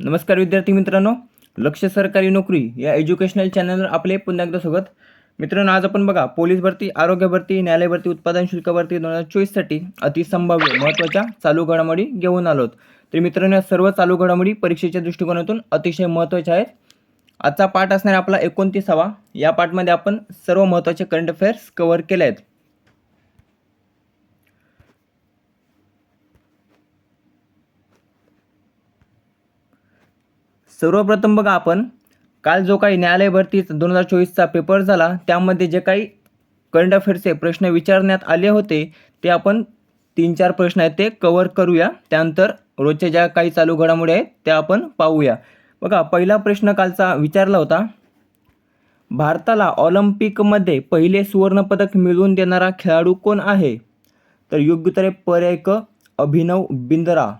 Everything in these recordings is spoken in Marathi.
नमस्कार विद्यार्थी मित्रांनो लक्ष सरकारी नोकरी या एज्युकेशनल चॅनलवर आपले पुन्हा एकदा स्वागत. मित्रांनो आज आपण बघा पोलीस भरती आरोग्य भरती न्यायालय भरती उत्पादन शुल्क भरती दोन हजार चोवीससाठी अतिसंभाव्य महत्त्वाच्या चालू घडामोडी घेऊन आलो आहोत. तर मित्रांनो या सर्व चालू घडामोडी परीक्षेच्या दृष्टिकोनातून अतिशय महत्त्वाच्या आहेत. आजचा पाठ असणार आपला एकोणतीसावा. या पाठमध्ये आपण सर्व महत्त्वाचे करंट अफेअर्स कव्हर केले आहेत. सर्वप्रथम बघा आपण. काल जो काही न्यायालयभरती दोन हजार चोवीसचा पेपर झाला त्यामध्ये जे काही करंट अफेअर्सचे प्रश्न विचारण्यात आले होते ते आपण तीन चार प्रश्न आहेत ते कवर करूया. त्यानंतर रोजच्या ज्या काही चालू घडामोडी आहेत त्या आपण पाहूया. बघा पहिला प्रश्न कालचा विचारला होता. भारताला ऑलिम्पिकमध्ये पहिले सुवर्णपदक मिळवून देणारा खेळाडू कोण आहे? तर योग्य उत्तर पर्याय क अभिनव बिंद्रा.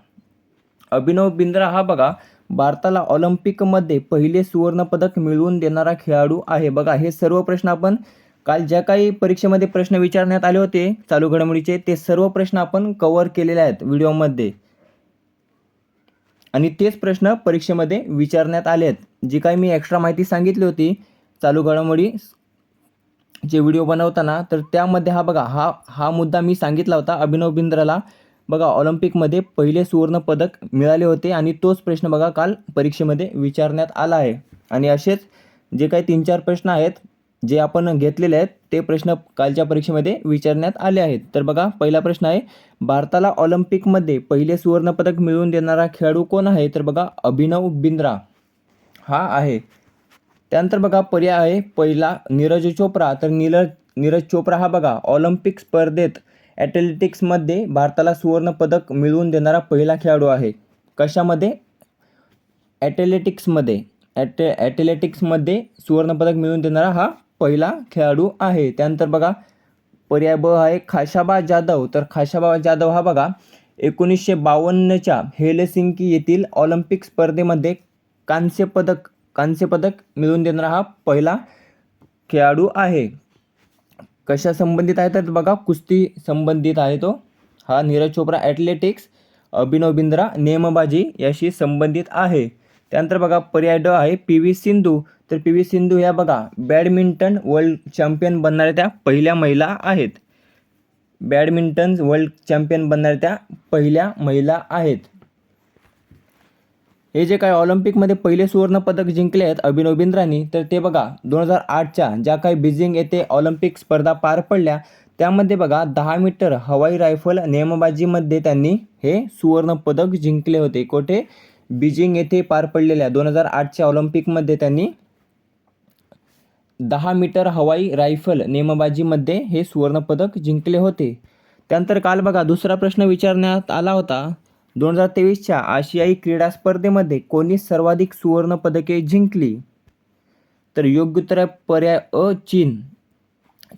अभिनव बिंद्रा हा बघा भारताला ऑलिम्पिकमध्ये पहिले सुवर्णपदक मिळवून देणारा खेळाडू आहे. बघा हे सर्व प्रश्न आपण काल ज्या काही परीक्षेमध्ये प्रश्न विचारण्यात आले होते चालू घडामोडीचे ते सर्व प्रश्न आपण कव्हर केलेले आहेत व्हिडिओमध्ये. आणि तेच प्रश्न परीक्षेमध्ये विचारण्यात आले आहेत. जी काही मी एक्स्ट्रा माहिती सांगितली होती चालू घडामोडी जे व्हिडिओ बनवताना तर त्यामध्ये हा बघा हा हा मुद्दा मी सांगितला होता अभिनव बिंद्राला. बघा ऑलिम्पिकमध्ये पहिले सुवर्णपदक मिळाले होते आणि तोच प्रश्न बघा काल परीक्षेमध्ये विचारण्यात आला आहे. आणि असेच जे काही तीन चार प्रश्न आहेत जे आपण घेतलेले आहेत ते प्रश्न कालच्या परीक्षेमध्ये विचारण्यात आले आहेत. तर बघा पहिला प्रश्न आहे भारताला ऑलिम्पिकमध्ये पहिले सुवर्णपदक मिळवून देणारा खेळाडू कोण आहे? तर बघा अभिनव बिंद्रा. हा आहे. त्यानंतर बघा पर्याय आहे पहिला नीरज चोप्रा. तर नीरज नीरज चोप्रा हा बघा ऑलिम्पिक स्पर्धेत ॲथलेटिक्समध्ये भारताला सुवर्णपदक मिळवून देणारा पहिला खेळाडू आहे. कशामध्ये? ॲथलेटिक्समध्ये ॲटे ॲथलेटिक्समध्ये सुवर्णपदक मिळवून देणारा हा पहिला खेळाडू आहे. त्यानंतर बघा पर्याय ब आहे खाशाबा जाधव. तर खाशाबा जाधव हा बघा एकोणीसशे बावन्नच्या हेलसिंकी येथील ऑलिम्पिक स्पर्धेमध्ये कांस्यपदक कांस्यपदक मिळवून देणारा हा पहिला खेळाडू आहे. कशा संबंधित आहे? तर बघा कुस्ती संबंधित आहे तो. हा नीरज चोप्रा ॲथलेटिक्स अभिनव बिंद्रा नेमबाजी याशी संबंधित आहे. त्यानंतर बघा पर्याय ड आहे पी व्ही सिंधू. तर पी व्ही सिंधू ह्या बघा बॅडमिंटन वर्ल्ड चॅम्पियन बनणाऱ्या त्या पहिल्या महिला आहेत. बॅडमिंटन वर्ल्ड चॅम्पियन बनणाऱ्या त्या पहिल्या महिला आहेत. हे जे काही ऑलिम्पिकमध्ये पहिले सुवर्णपदक जिंकले आहेत अभिनव बिंद्रांनी तर ते बघा दोन हजार आठच्या ज्या काही बीजिंग येथे ऑलिम्पिक स्पर्धा पार पडल्या त्यामध्ये बघा दहा मीटर हवाई रायफल नेमबाजीमध्ये त्यांनी हे सुवर्णपदक जिंकले होते. कोठे? बीजिंग येथे पार पडलेल्या दोन हजार आठच्या ऑलिम्पिकमध्ये त्यांनी दहा मीटर हवाई रायफल नेमबाजीमध्ये हे सुवर्णपदक जिंकले होते. त्यानंतर काल बघा दुसरा प्रश्न विचारण्यात आला होता. दोन हजार तेवीसच्या आशियाई क्रीडा स्पर्धेमध्ये कोणी सर्वाधिक सुवर्ण पदके जिंकली? तर योग्य उत्तर आहे पर्याय अ चीन.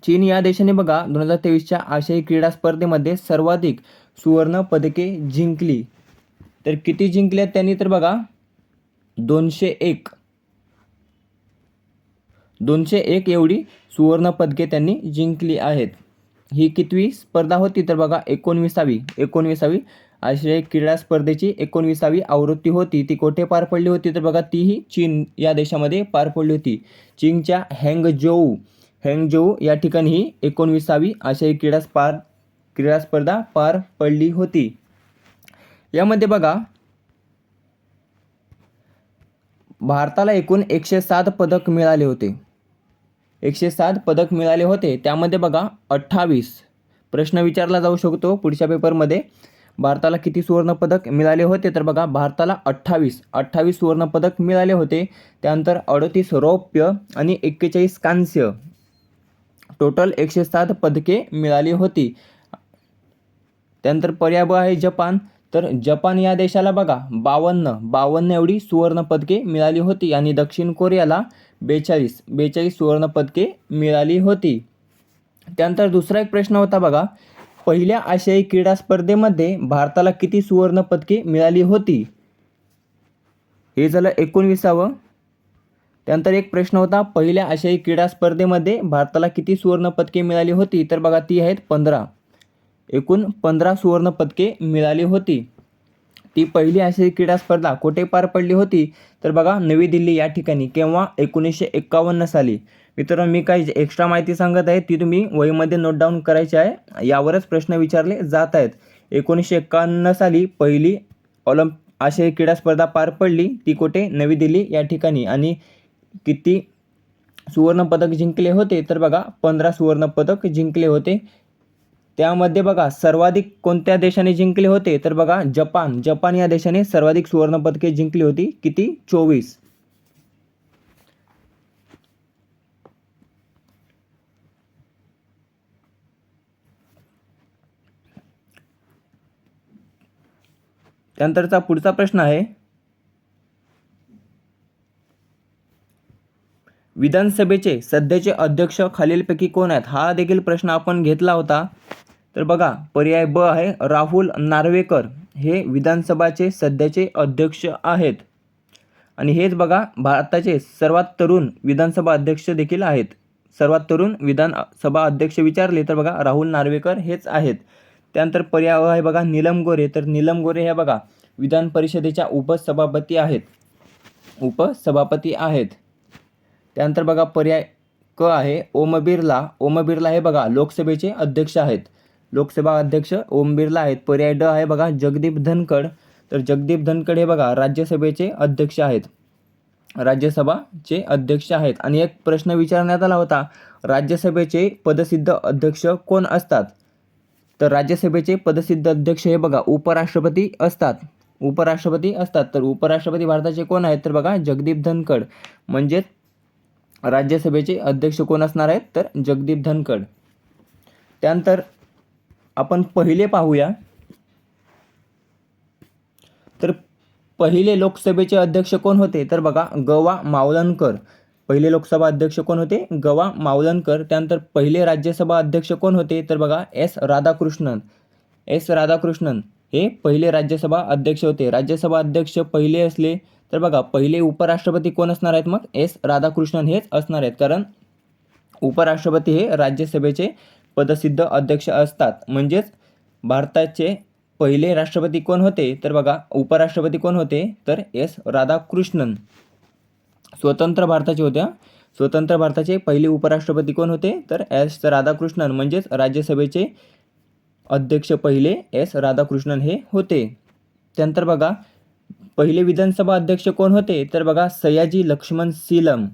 चीन या देशाने बघा दोन हजार तेवीसच्या आशियाई क्रीडा स्पर्धेमध्ये सर्वाधिक सुवर्ण पदके जिंकली. तर किती जिंकल्या त्यांनी तर बघा दोनशे एक. दोनशे एक एवढी सुवर्ण पदके त्यांनी जिंकली आहेत. ही कितवी स्पर्धा होती तर बघा एकोणविसावी. एकोणविसावी आशियाई क्रीडा स्पर्धेची एकोणविसावी आवृत्ती होती. ती कोठे पार पडली होती? तर बघा तीही चीन या देशामध्ये पार पडली होती. चीनच्या हँगजोऊ हँगजोऊ या ठिकाणी ही एकोणविसावी आशियाई क्रीडा स्पार क्रीडा स्पर्धा पार पडली होती. यामध्ये बघा भारताला एकूण एकशे सात पदक मिळाले होते. एकशे सात पदक मिळाले होते. त्यामध्ये बघा अठ्ठावीस. प्रश्न विचारला जाऊ शकतो पुढच्या पेपरमध्ये भारताला किती सुवर्णपदक मिळाले होते? तर बघा भारताला अठ्ठावीस. अठ्ठावीस सुवर्णपदक मिळाले होते. त्यानंतर अडतीस रौप्य आणि एक्केचाळीस कांस्य. टोटल एकशे सात पदके मिळाली होती. त्यानंतर पर्याय आहे जपान. तर जपान या देशाला बघा बावन्न. बावन्न एवढी सुवर्णपदके मिळाली होती. आणि दक्षिण कोरियाला बेचाळीस. बेचाळीस सुवर्णपदके मिळाली होती. त्यानंतर दुसरा एक प्रश्न होता बघा. पहिल्या आशियाई क्रीडा स्पर्धेमध्ये भारताला किती सुवर्ण पदके मिळाली होती? हे झालं एकोणविसावं. त्यानंतर एक प्रश्न होता पहिल्या आशियाई क्रीडा स्पर्धेमध्ये भारताला किती सुवर्ण पदके मिळाली होती? तर बघा ती आहेत पंधरा. एकूण पंधरा सुवर्ण पदके मिळाली होती. ती पहिली आशियाई क्रीडा स्पर्धा कुठे पार पडली होती? तर बघा नवी दिल्ली या ठिकाणी केव्हा? एकोणीसशे एक्कावन्न साली. मित्रांनो मी काही एक्स्ट्रा माहिती सांगत आहे ती तुम्ही वहीमध्ये नोट डाऊन करायची आहे. यावरच प्रश्न विचारले जात आहेत. एकोणीसशे एक्कावन्न साली पहिली ऑलिम्प आशियाई क्रीडा स्पर्धा पार पडली. ती कुठे? नवी दिल्ली या ठिकाणी. आणि किती सुवर्णपदक जिंकले होते? तर बघा पंधरा सुवर्णपदक जिंकले होते. त्यामध्ये बघा सर्वाधिक कोणत्या देशाने जिंकले होते? तर बघा जपान. जपान या देशाने सर्वाधिक सुवर्णपदके जिंकली होती. किती? चोवीस. त्यानंतरचा पुढचा प्रश्न आहे. विधानसभेचे सध्याचे अध्यक्ष खालीलपैकी कोण आहेत? हा देखील प्रश्न आपण घेतला होता. तर बघा पर्याय ब आहे राहुल नार्वेकर. हे विधानसभाचे सध्याचे अध्यक्ष आहेत. आणि हेच बघा भारताचे सर्वात तरुण विधानसभा अध्यक्ष देखील आहेत. सर्वात तरुण विधानसभा अध्यक्ष विचारले तर बघा राहुल नार्वेकर हेच आहेत. त्यानंतर पर्याय आहे बघा नीलम गोरे. तर नीलम गोरे हे बघा विधान परिषदेच्या उपसभापती आहेत. उपसभापती आहेत. त्यानंतर बघा पर्याय क आहे ओम बिर्ला. ओम बिर्ला हे बघा लोकसभेचे अध्यक्ष आहेत. लोकसभा अध्यक्ष ओम बिर्ला आहेत. पर्याय ड आहे बघा जगदीप धनखड. तर जगदीप धनखड हे बघा राज्यसभेचे अध्यक्ष आहेत. राज्यसभाचे अध्यक्ष आहेत. आणि एक प्रश्न विचारण्यात आला होता राज्यसभेचे पदसिद्ध अध्यक्ष कोण असतात? तर राज्यसभेचे पदसिद्ध अध्यक्ष हे बघा उपराष्ट्रपती असतात. उपराष्ट्रपती असतात. तर उपराष्ट्रपती भारताचे कोण आहेत? तर बघा जगदीप धनखड. म्हणजेच राज्यसभेचे अध्यक्ष कोण असणार आहेत? तर जगदीप धनखड. त्यानंतर आपण पहिले पाहूया. तर पहिले लोकसभेचे अध्यक्ष कोण होते? तर बघा गवा मावलनकर पहिले लोकसभा अध्यक्ष कोण होते? गवा मावलनकर त्यानंतर पहिले राज्यसभा अध्यक्ष कोण होते? तर बघा एस राधाकृष्णन. एस राधाकृष्णन हे पहिले राज्यसभा अध्यक्ष होते. राज्यसभा अध्यक्ष पहिले असले तर बघा पहिले उपराष्ट्रपती कोण असणार आहेत मग? एस राधाकृष्णन हेच असणार आहेत. कारण उपराष्ट्रपती हे राज्यसभेचे पदसिद्ध अध्यक्ष असतात. म्हणजेच भारताचे पहिले राष्ट्रपती कोण होते? तर बघा उपराष्ट्रपती कोण होते? तर एस राधाकृष्णन. स्वतंत्र भारताच्या होत्या. स्वतंत्र भारताचे पहिले उपराष्ट्रपती कोण होते? तर एस राधाकृष्णन म्हणजेच राज्यसभेचे अध्यक्ष पहिले एस राधाकृष्णन हे होते. त्यानंतर बघा पहिले विधानसभा अध्यक्ष कोण होते? तर बघा सयाजी लक्ष्मण सीलम.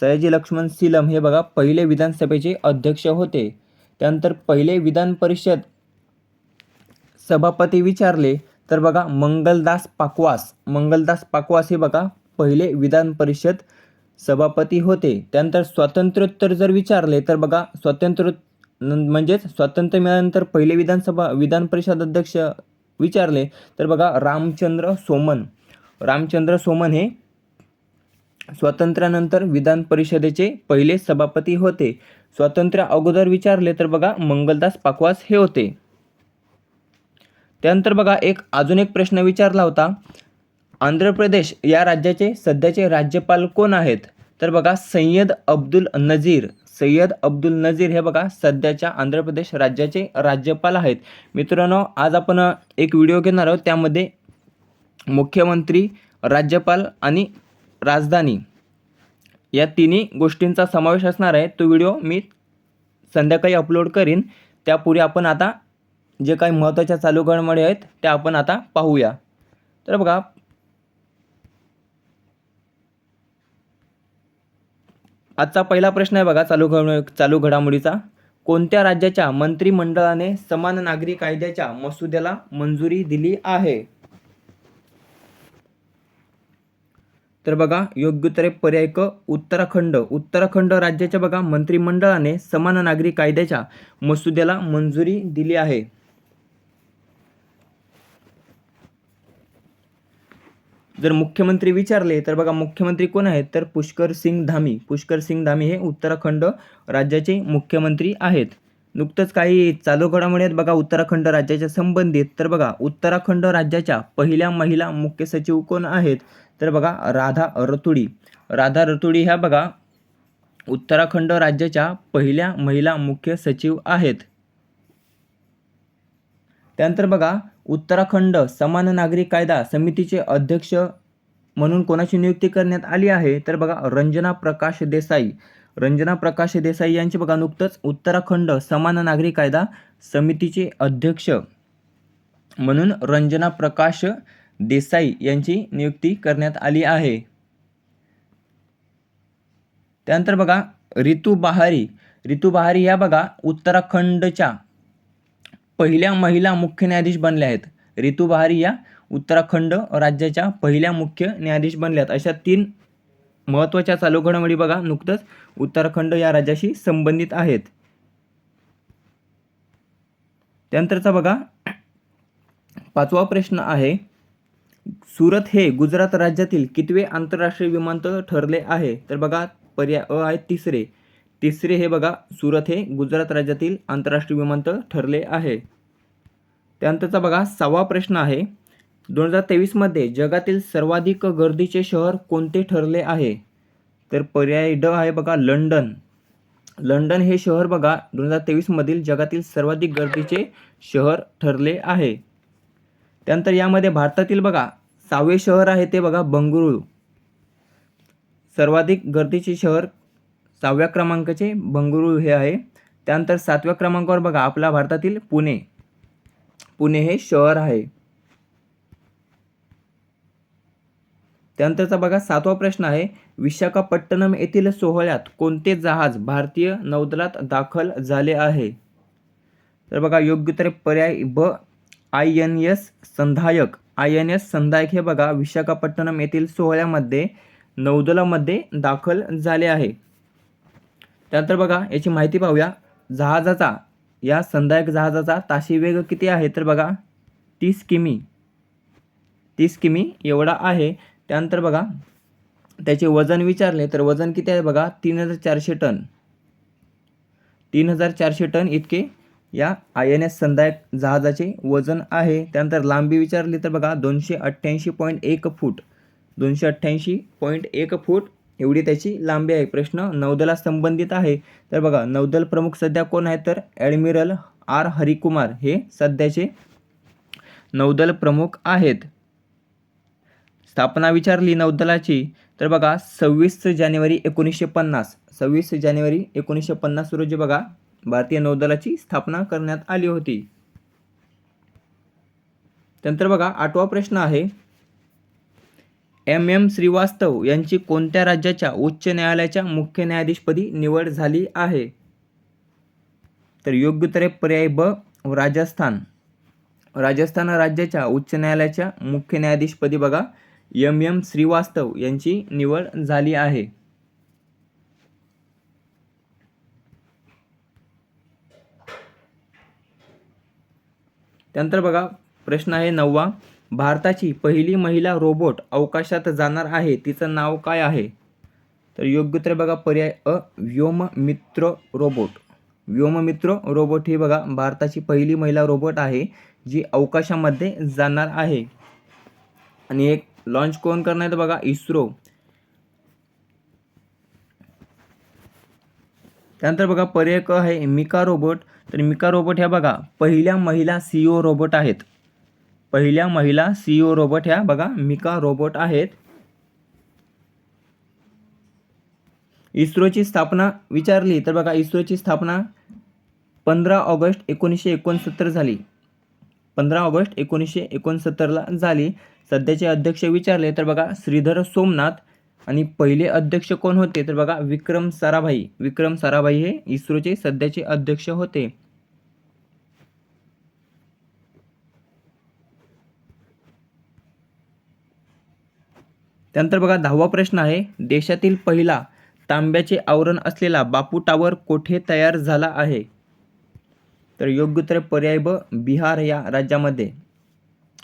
सयाजी लक्ष्मण सीलम हे बघा पहिले विधानसभेचे अध्यक्ष होते. त्यानंतर पहिले विधान परिषद सभापती विचारले. तर बघा मंगलदास पाकवास. मंगलदास पाकवास हे बघा पहिले विधान परिषद सभापती होते. त्यानंतर स्वातंत्र्योत्तर जर विचारले तर बघा स्वातंत्र्य म्हणजेच स्वातंत्र्य मिळाल्यानंतर पहिले विधानसभा विधान परिषद अध्यक्ष विचारले तर बघा रामचंद्र सोमन. रामचंद्र सोमन हे स्वातंत्र्यानंतर विधान परिषदेचे पहिले सभापती होते. स्वातंत्र्य अगोदर विचारले तर बघा मंगलदास पाकवास हे होते. त्यानंतर बघा एक अजून एक प्रश्न विचारला होता. आंध्र प्रदेश या राज्याचे सध्याचे राज्यपाल कोण आहेत? तर बघा सय्यद अब्दुल नजीर. सय्यद अब्दुल नजीर हे बघा सध्याच्या आंध्र प्रदेश राज्याचे राज्यपाल आहेत. मित्रांनो आज आपण एक व्हिडिओ घेणार आहोत. त्यामध्ये मुख्यमंत्री राज्यपाल आणि राजधानी या तिन्ही गोष्टींचा समावेश असणार आहे. तो व्हिडिओ मी संध्याकाळी अपलोड करीन. त्यापूर्वी आपण आता जे काही महत्त्वाच्या चालू घडामोडी आहेत त्या आपण आता पाहूया. तर बघा आजचा पहिला प्रश्न आहे बघा चालू घड चालू घडामोडीचा. कोणत्या राज्याच्या मंत्रिमंडळाने समान नागरी कायद्याच्या मसुद्याला मंजुरी दिली आहे? तर बघा योग्य उत्तरे पर्याय क उत्तराखंड. उत्तराखंड राज्याच्या बघा मंत्रिमंडळाने समान नागरी कायद्याच्या मसुद्याला मंजुरी दिली आहे. जर मुख्यमंत्री विचारले तर बघा मुख्यमंत्री कोण आहेत? तर पुष्कर सिंग धामी. पुष्कर सिंग धामी हे उत्तराखंड राज्याचे मुख्यमंत्री आहेत. नुकतंच काही चालू घडामोडी आहेत बघा उत्तराखंड राज्याच्या संबंधित. तर बघा उत्तराखंड राज्याच्या पहिल्या महिला मुख्य सचिव कोण आहेत? तर बघा राधा रतुडी. राधा रतुडी ह्या बघा उत्तराखंड राज्याच्या पहिल्या महिला मुख्य सचिव आहेत. त्यानंतर बघा उत्तराखंड समान नागरी कायदा समितीचे अध्यक्ष म्हणून कोणाची नियुक्ती करण्यात आली आहे? तर बघा रंजना प्रकाश देसाई. रंजना प्रकाश देसाई यांची बघा नुकतंच उत्तराखंड समान नागरी कायदा समितीचे अध्यक्ष म्हणून रंजना प्रकाश देसाई यांची नियुक्ती करण्यात आली आहे. त्यानंतर बघा रितू बहारी. रितू बहारी या बघा उत्तराखंडच्या पहिल्या महिला मुख्य न्यायाधीश बनल्या आहेत. रितू बहारी या उत्तराखंड राज्याच्या पहिल्या मुख्य न्यायाधीश बनल्यात अशा तीन महत्त्वाच्या चालू घडामोडी बघा. नुकतंच उत्तराखंड या राज्याशी संबंधित आहेत. त्यानंतरचा बघा. पाचवा प्रश्न आहे सुरत हे गुजरात राज्यातील कितवे आंतरराष्ट्रीय विमानतळ ठरले आहे? तर बघा पर्याय अ आहे तिसरे. तिसरे हे बघा सुरत हे गुजरात राज्यातील आंतरराष्ट्रीय विमानतळ ठरले आहे. त्यानंतरचा बघा सहावा प्रश्न आहे. दोन हजार तेवीसमध्ये जगातील सर्वाधिक गर्दीचे शहर कोणते ठरले आहे? तर पर्याय ड आहे बघा लंडन. लंडन हे शहर बघा दोन हजार तेवीसमधील जगातील सर्वाधिक गर्दीचे शहर ठरले आहे. त्यानंतर यामध्ये भारतातील बघा सहावे शहर आहे ते बघा बंगळुरू. सर्वाधिक गर्दीचे शहर सहाव्या क्रमांकाचे बंगळुरू हे आहे. त्यानंतर सातव्या क्रमांकावर बघा आपला भारतातील पुणे. पुणे हे शहर आहे. त्यानंतरचा बघा सातवा प्रश्न आहे विशाखापट्टणम येथील सोहळ्यात कोणते जहाज भारतीय नौदलात दाखल झाले आहे? तर बघा योग्य तर पर्याय ब I N S Sandhayak. I N S Sandhayak हे बघा विशाखापट्टणम येथील सोहळ्यामध्ये नौदलामध्ये दाखल झाले आहे. त्यानंतर बघा याची माहिती पाहूया. जहाजाचा या संदायक जहाजाचा ताशी वेग किती आहे? तर बघा तीस किमी. तीस किमी एवढा आहे. त्यानंतर बघा त्याचे वजन विचारले तर वजन किती आहे बघा? तीन हजार चारशे टन. तीन हजार चारशे टन इतके या आय एन एस संदायक जहाजाचे वजन आहे. त्यानंतर लांबी विचारली तर बघा दोनशे अठ्ठ्याऐंशी पॉईंट एक फूट. दोनशे अठ्ठ्याऐंशी पॉईंट एक फूट. एवढी त्याची लांबी आहे. प्रश्न नौदला संबंधित आहे. तर बघा नौदल प्रमुख सध्या कोण आहे तर ॲडमिरल आर. हरिकुमार हे सध्याचे नौदल प्रमुख आहेत. स्थापना विचारली नौदलाची. तर बघा सव्वीस जानेवारी एकोणीसशे पन्नास. सव्वीस जानेवारी एकोणीसशे पन्नास रोजी बघा भारतीय नौदलाची स्थापना करण्यात आली होती. त्यानंतर बघा आठवा प्रश्न आहे. एम एम श्रीवास्तव यांची कोणत्या राज्याच्या उच्च न्यायालयाच्या मुख्य न्यायाधीशपदी निवड झाली आहे? तर योग्य उत्तर आहे पर्याय ब राजस्थान. राजस्थान राज्याच्या उच्च न्यायालयाच्या मुख्य न्यायाधीशपदी बघा. एम एम श्रीवास्तव यांची निवड झाली आहे. त्यानंतर बघा प्रश्न आहे नववा. भारताची पहिली महिला रोबोट अवकाशात जाणार आहे. तिचं नाव काय आहे? तर योग्य उत्तर बघा पर्याय अ व्योममित्र रोबोट. व्योममित्र रोबोट ही बघा भारताची पहिली महिला रोबोट आहे जी अवकाशामध्ये जाणार आहे. आणि एक लॉन्च कोण करणार आहे तर बघा इस्रो. त्यानंतर बघा पर्याय क आहे मिका रोबोट. तर मिका रोबोट ह्या बघा पहिल्या महिला सी ओ रोबोट आहेत. पहिल्या महिला सी ओ रोबोट ह्या. बघा मिका रोबोट आहेत. इस्रोची स्थापना विचारली तर बघा इस्रोची स्थापना पंधरा ऑगस्ट एकोणीसशे एकोणसत्तर झाली. पंधरा ऑगस्ट एकोणीसशे एकोणसत्तरला झाली. सध्याचे अध्यक्ष विचारले तर बघा श्रीधर सोमनाथ आणि पहिले अध्यक्ष कोण होते? तर बघा विक्रम साराभाई. विक्रम साराभाई हे इस्रोचे सध्याचे अध्यक्ष होते. त्यानंतर बघा दहावा प्रश्न आहे. देशातील पहिला तांब्याचे आवरण असलेला बापू टावर कोठे तयार झाला आहे? तर योग्य उत्तर पर्याय ब बिहार या राज्यामध्ये.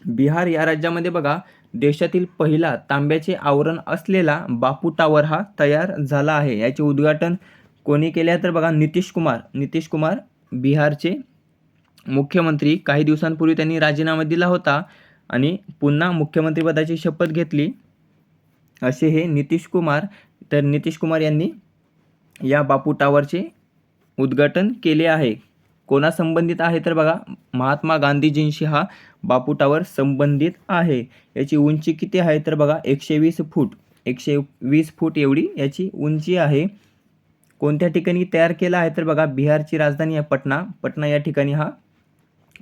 बिहार या राज्यामध्ये बघा देशातील पहिला तांब्याचे आवरण असलेला बापू टावर हा तयार झाला आहे. याचे उद्घाटन कोणी केले तर बघा नितीश कुमार. नितीश कुमार बिहारचे मुख्यमंत्री. काही दिवसांपूर्वी त्यांनी राजीनामा दिला होता आणि पुन्हा मुख्यमंत्रीपदाची शपथ घेतली. असे हे नितीश कुमार तर नितीश कुमार यांनी या बापू टावरचे उद्घाटन केले आहे. कोणा संबंधित आहे? तर बघा महात्मा गांधीजींशी हा बापू टावर संबंधित आहे. याची उंची किती आहे? तर बघा एकशे वीस फूट. एकशे वीस फूट एवढी याची उंची आहे. कोणत्या ठिकाणी तयार केला आहे? तर बघा बिहारची राजधानी आहे पटना. पटना या ठिकाणी हा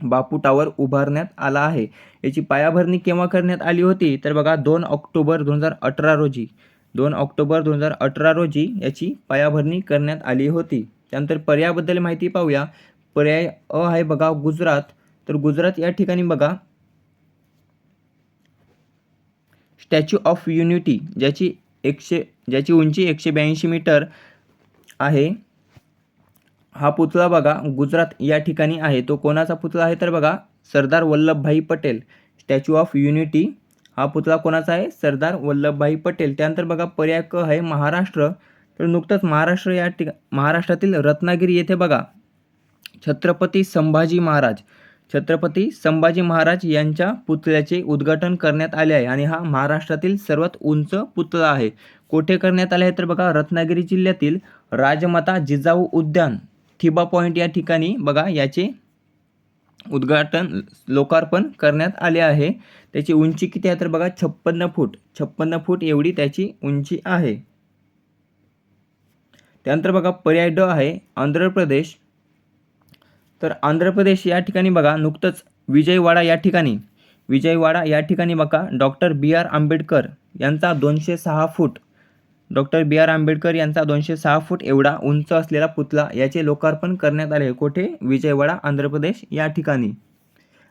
बापू टावर उभारण्यात आला आहे. याची पायाभरणी केव्हा करण्यात आली होती? तर बघा दोन ऑक्टोबर दोन हजार अठरा रोजी. दोन ऑक्टोबर दोन हजार अठरा रोजी याची पायाभरणी करण्यात आली होती. त्यानंतर पर्यायाबद्दल माहिती पाहूया. पर्याय अ आहे बघा गुजरात. तर गुजरात या ठिकाणी बघा. स्टॅच्यू ऑफ युनिटी ज्याची एकशे ज्याची उंची एकशे ब्याऐंशी मीटर आहे. हा पुतळा बघा गुजरात या ठिकाणी आहे. तो कोणाचा पुतळा आहे तर बघा Sardar Vallabhbhai Patel. Statue of unity हा पुतळा कोणाचा आहे? सरदार वल्लभभाई पटेल. त्यानंतर बघा पर्याय क आहे महाराष्ट्र. तर नुकतंच महाराष्ट्र या ठिका महाराष्ट्रातील रत्नागिरी येथे बघा. छत्रपती संभाजी महाराज. छत्रपती संभाजी महाराज यांच्या पुतळ्याचे उद्घाटन करण्यात आले आहे आणि हा महाराष्ट्रातील सर्वात उंच पुतळा आहे. कोठे करण्यात आले आहे तर बघा रत्नागिरी जिल्ह्यातील राजमाता जिजाऊ उद्यान. थिबा पॉईंट या ठिकाणी बघा याचे उद्घाटन लोकार्पण करण्यात आले आहे. त्याची उंची किती आहे तर बघा छप्पन्न फूट. छप्पन्न फूट एवढी त्याची उंची आहे. त्यानंतर बघा पर्याय ड आहे आंध्र प्रदेश. तर आंध्र प्रदेश या ठिकाणी बघा नुकतंच विजयवाडा या ठिकाणी. विजयवाडा या ठिकाणी बघा डॉक्टर बी आर आंबेडकर यांचा दोनशे सहा foot doctor B R Ambedkar यांचा दोनशे सहा फूट एवढा उंच असलेला पुतळा याचे लोकार्पण करण्यात आले कोठे? विजयवाडा आंध्र प्रदेश या ठिकाणी.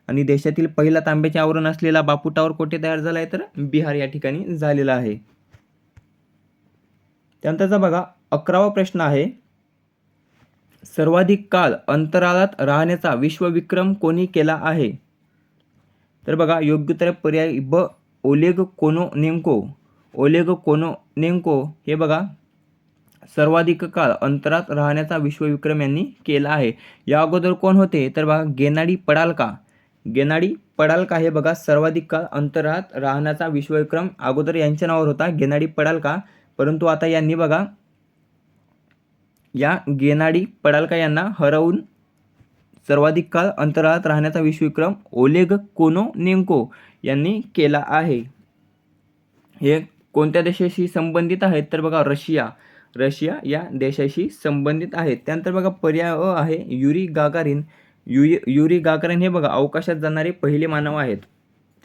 आणि देशातील पहिला तांब्याचे आवरण असलेला बापू टावर कोठे तयार झाला आहे तर? बिहार या ठिकाणी झालेला आहे. त्यानंतरचा बघा अकरावा प्रश्न आहे. सर्वाधिक काळ अंतराळात राहण्याचा विश्वविक्रम कोणी केला आहे? तर बघा योग्य तर पर्याय ब ओलेग कोनो नेमको. ओलेग कोनो नेमको हे बघा सर्वाधिक काळ अंतरात राहण्याचा विश्वविक्रम यांनी केला आहे. या अगोदर कोण होते? तर बघा गेनाडी पडालका. गेनाडी पडालका हे बघा सर्वाधिक काळ अंतराळात राहण्याचा विश्वविक्रम अगोदर यांच्या नावावर होता गेनाडी पडालका. परंतु आता यांनी बघा या गेनाडी पडालका यांना हरवून सर्वाधिक काळ अंतराळात राहण्याचा विश्वविक्रम ओलेग कोनो नेमको यांनी केला आहे. हे कोणत्या देशाशी संबंधित आहेत? तर बघा रशिया. रशिया या देशाशी संबंधित आहेत. त्यानंतर बघा पर्याय अ आहे युरी गागारिन. यु युरी गागारिन हे बघा अवकाशात जाणारे पहिले मानव आहेत.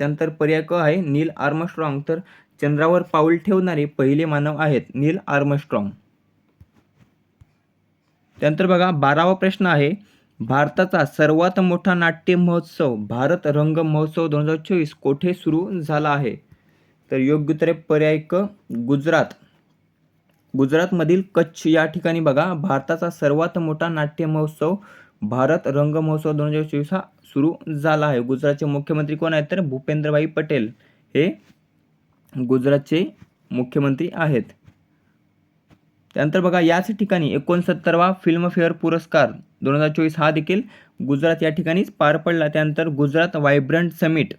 त्यानंतर पर्याय क आहे नील आर्मस्ट्रॉंग. तर चंद्रावर पाऊल ठेवणारे पहिले मानव आहेत नील आर्मस्ट्रॉंग. त्यानंतर बघा बारावा प्रश्न आहे भारताचा सर्वात मोठा नाट्य महोत्सव भारत रंग महोत्सव दोन हजार चोवीस कोठे सुरू झाला आहे? तर योग्य उत्तर पर्याय क गुजरात. गुजरातमधील कच्छ या ठिकाणी बघा भारताचा सर्वात मोठा नाट्य महोत्सव भारत रंग महोत्सव दोन हजार चोवीस हा सुरू झाला आहे. गुजरातचे मुख्यमंत्री कोण आहेत तर भूपेंद्रभाई पटेल हे गुजरातचे मुख्यमंत्री आहेत. त्यानंतर बघा याच ठिकाणी एकोणसत्तरवा फिल्मफेअर पुरस्कार दोन हजार चोवीस हा देखील गुजरात या ठिकाणीच पार पडला. त्यानंतर गुजरात वायब्रंट समिट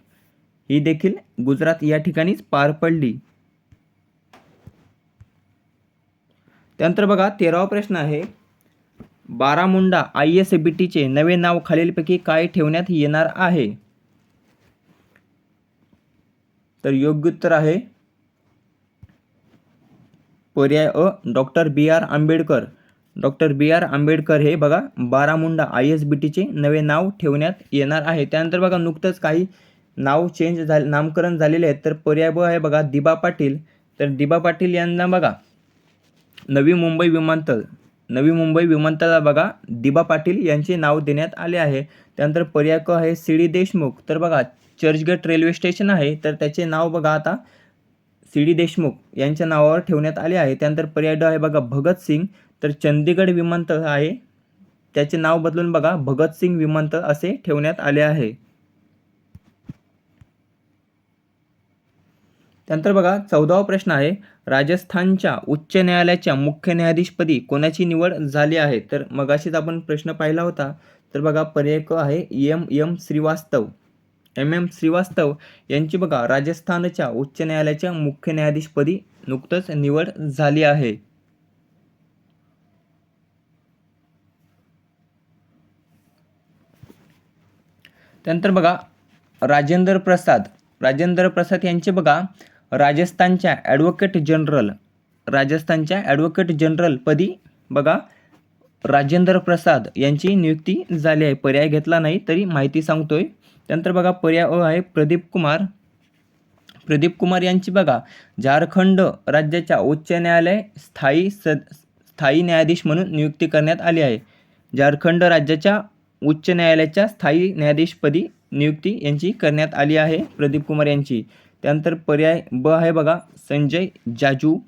ही देखील गुजरात या ठिकाणीच पार पडली. त्यानंतर बघा तेरावा प्रश्न आहे. बारामुंडा आय एस बी टीचे नवे नाव खालीलपैकी काय ठेवण्यात येणार आहे? तर योग्य उत्तर आहे. पर्याय अ doctor B R Ambedkar. Doctor B R Ambedkar हे बघा बारामुंडा आय एस बी टीचे नवे नाव ठेवण्यात येणार आहे. त्यानंतर बघा नुकतंच काही नाव चेंज झाले नामकरण झालेले आहेत. तर पर्याय ब आहे बघा दिबा पाटील. तर दिबा पाटील यांना बघा नवी मुंबई विमानतळ. नवी मुंबई विमानतळाला बघा दिबा पाटील यांचे नाव देण्यात आले आहे. त्यानंतर पर्याय क आहे सी डी देशमुख. तर बघा चर्चगेट रेल्वे स्टेशन आहे. तर त्याचे नाव बघा आता सी डी देशमुख यांच्या नावावर ठेवण्यात आले आहे. त्यानंतर पर्याय ड आहे बघा भगतसिंग तर चंदीगड विमानतळ आहे. त्याचे नाव बदलून बघा भगतसिंग विमानतळ असे ठेवण्यात आले आहे. त्यानंतर बघा चौदावा प्रश्न आहे. राजस्थानच्या उच्च न्यायालयाच्या मुख्य न्यायाधीशपदी कोणाची निवड झाली आहे? तर मगाशीच आपण प्रश्न पाहिला होता. तर बघा पर्याय क आहे. M. M. Srivastava. M. M. Srivastava यांची बघा राजस्थानच्या उच्च न्यायालयाच्या मुख्य न्यायाधीशपदी नुकतंच निवड झाली आहे. त्यानंतर बघा राजेंद्र प्रसाद. राजेंद्र प्रसाद यांचे बघा राजस्थानच्या ॲडव्होकेट जनरल राजस्थानच्या ॲडव्होकेट जनरलपदी बघा राजेंद्र प्रसाद यांची नियुक्ती झाली आहे. पर्याय घेतला नाही तरी माहिती सांगतोय. त्यानंतर बघा पर्याय आहे प्रदीप कुमार. प्रदीप कुमार यांची बघा झारखंड राज्याच्या उच्च न्यायालय स्थायी सद स्थायी न्यायाधीश म्हणून नियुक्ती करण्यात आली आहे. झारखंड राज्याच्या उच्च न्यायालयाच्या स्थायी न्यायाधीशपदी नियुक्ती यांची करण्यात आली आहे प्रदीप कुमार यांची. त्यानंतर पर्याय ब आहे बघा संजय जाजू.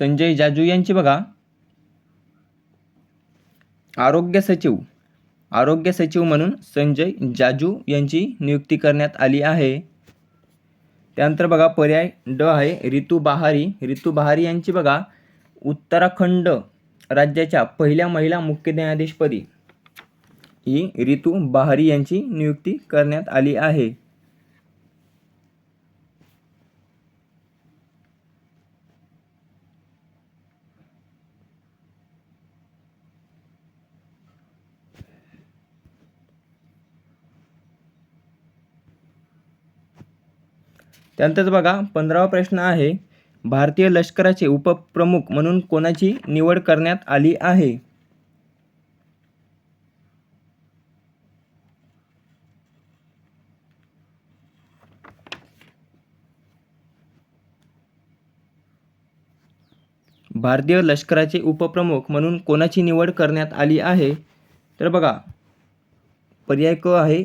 संजय जाजू यांची बघा. आरोग्य सचिव. आरोग्य सचिव म्हणून संजय जाजू यांची नियुक्ती करण्यात आली आहे. त्यानंतर बघा पर्याय ड आहे रितू बहारी. रितू बहारी यांची बघा उत्तराखंड राज्याच्या पहिल्या महिला मुख्य न्यायाधीशपदी ही रितू बहारी यांची नियुक्ती करण्यात आली आहे. त्यानंतर बघा पंधरावा प्रश्न आहे भारतीय लष्कराचे उपप्रमुख म्हणून कोणाची निवड करण्यात आली आहे? भारतीय लष्कराचे उपप्रमुख म्हणून कोणाची निवड करण्यात आली आहे? तर बघा पर्याय क आहे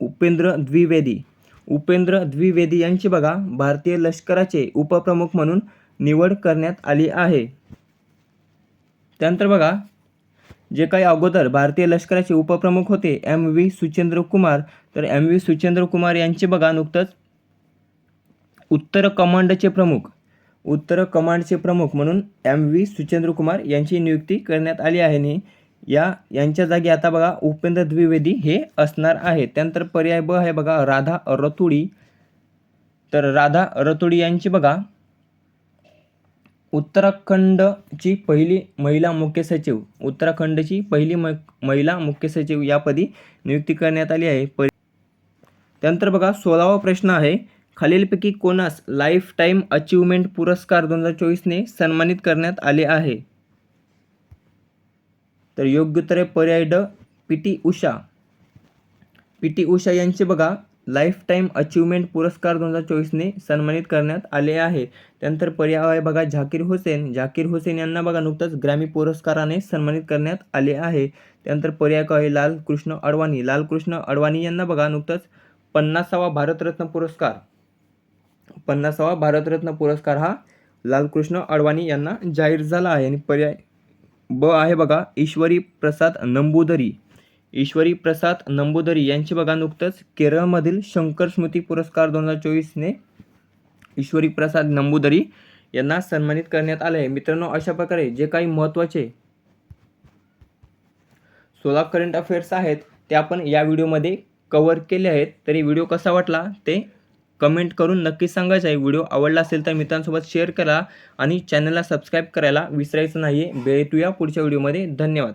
उपेंद्र द्विवेदी. उपेंद्र द्विवेदी यांची बघा भारतीय लष्कराचे उपप्रमुख म्हणून निवड करण्यात आली आहे. त्यानंतर बघा जे काही अगोदर भारतीय लष्कराचे उपप्रमुख होते एम व्ही सुचेंद्र कुमार. तर एम व्ही सुचेंद्र कुमार यांचे बघा नुकतंच उत्तर कमांडचे प्रमुख उत्तर कमांडचे प्रमुख म्हणून एम व्ही सुचेंद्र कुमार यांची नियुक्ती करण्यात आली आहे. आणि या यांच्या जागी आता बघा उपेंद्र द्विवेदी हे असणार आहे त्यानंतर पर्याय ब आहे बघा राधा रतुडी. तर राधा रतुडी यांची बघा उत्तराखंडची पहिली महिला मुख्य सचिव. उत्तराखंडची पहिली म महिला मुख्य सचिव यापदी नियुक्ती करण्यात आली आहे. प त्यानंतर बघा सोळावा प्रश्न आहे. खालीलपैकी कोणास लाईफ टाईम अचीवमेंट पुरस्कार दोन हजार चोवीसने सन्मानित करण्यात आले आहे? तर योग्य उत्तर आहे पर्याय ड P T Usha. P T Usha यांचे बघा लाईफ टाईम अचीवमेंट पुरस्कार दोन हजार चोवीसने सन्मानित करण्यात आले आहे. त्यानंतर पर्याय आहे बघा झाकीर हुसेन. झाकीर हुसेन यांना बघा नुकतंच ग्रॅमी पुरस्काराने सन्मानित करण्यात आले आहे. त्यानंतर पर्याय आहे लालकृष्ण अडवाणी. लालकृष्ण अडवाणी यांना बघा नुकतंच पन्नासावा भारतरत्न पुरस्कार. पन्नासावा भारतरत्न पुरस्कार हा लालकृष्ण अडवाणी यांना जाहीर झाला आहे. आणि पर्याय ब आहे बघा ईश्वरी प्रसाद नंबूदरी. ईश्वरी प्रसाद नंबूदरी यांची बघा नुकतंच केरळमधील शंकर स्मृती पुरस्कार दोन हजार चोवीसने ईश्वरी प्रसाद नंबूदरी यांना सन्मानित करण्यात आले आहे. मित्रांनो अशा प्रकारे जे काही महत्त्वाचे सोळा करंट अफेअर्स आहेत ते आपण या व्हिडिओमध्ये कवर केले आहेत. तरी व्हिडिओ कसा वाटला ते कमेंट करून नक्कीच सांगायचं आहे व्हिडिओ आवडला असेल तर मित्रांसोबत शेअर करा आणि चॅनलला सबस्क्राईब करायला विसरायचं नाही आहे भेटूया पुढच्या व्हिडिओमध्ये. धन्यवाद.